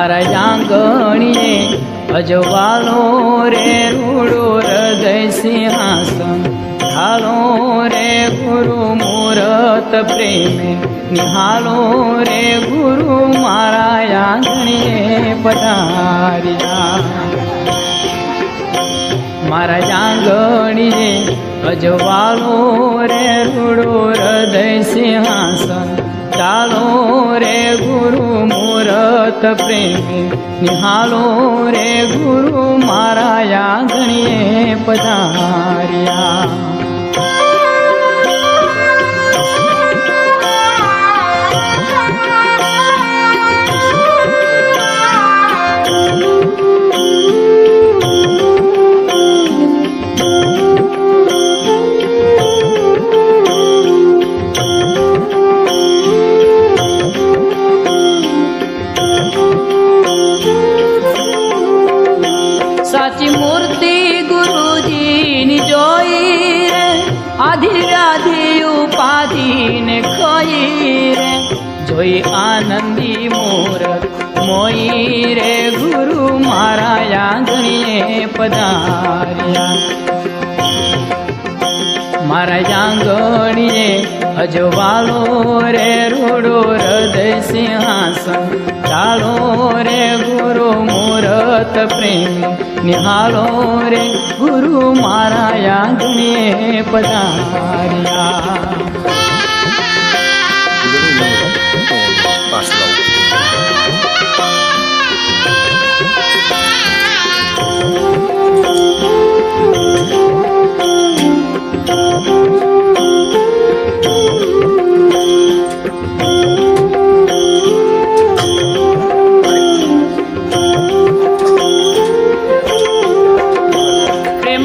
મારા જાંગણીએ અજવાલો રે ગુરુ હૃદય સિંહાસન હાલો રે ગુરુ મુરત પ્રેમે. નિહાલો રે ગુરુ મારા આંગણીએ પધાર્યા. મારા જાંગણીએ અજવાલો રે રૂડો હૃદય સિંહાસન ચાલો રે ગુરુ મૂરત પ્રેમી નિહાલો રે ગુરુ મારા આંગણીએ પધાર્યા. મૂર્તિ ગુરુજીની જોઈ રે, આધી રાધી ઉપાધીને ખોઈ રે. જોઈ આનંદી મૂરત મોઈ રે, ગુરુ મારા આંગણીએ પધાર્યા. મારા આંગણીએ અજવાળો રે, રૂડો હૃદય સિંહાસન મૂરત પ્રેમ. નિહાળો રે ગુરુ મારા આંગણીએ પધાર્યા.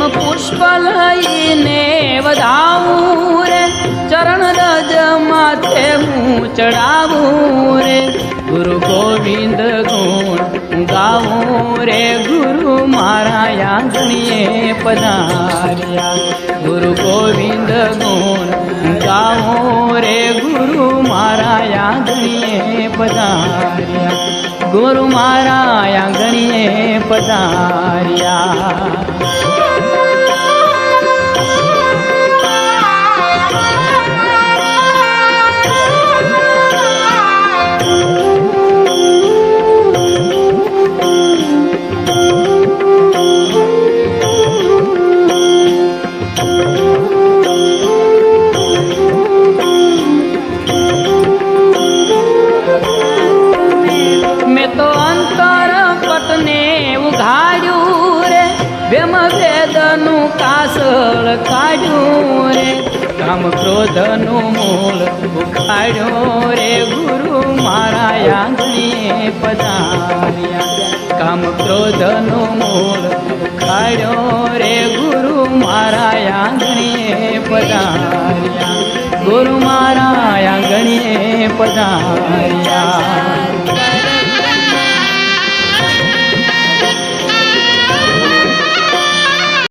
પુષ્પ લઈને વધાવું રે, ચરણ રજ માથે હું ચડાવું રે. ગુરુ ગોવિંદ ગુણ ગાવું રે, ગુરુ મારા આંગણીએ પધાર્યા. ગુરુ ગોવિંદ ગુણ ગાવું રે, ગુરુ મારા આંગણીએ પધાર્યા. ગુરુ મારા આંગણીએ પધાર્યા. વેદનું કાસળ કાઢ્યું રે. કામ ક્રોધનું મૂળ ઉખાડ્યું રે. ગુરુ મારા આંગણે પધાર્યા. કામ ક્રોધનું મૂળ ઉખાડ્યો રે. ગુરુ મારા આંગણે પધાર્યા. ગુરુ મારા આંગણે પધાર્યા.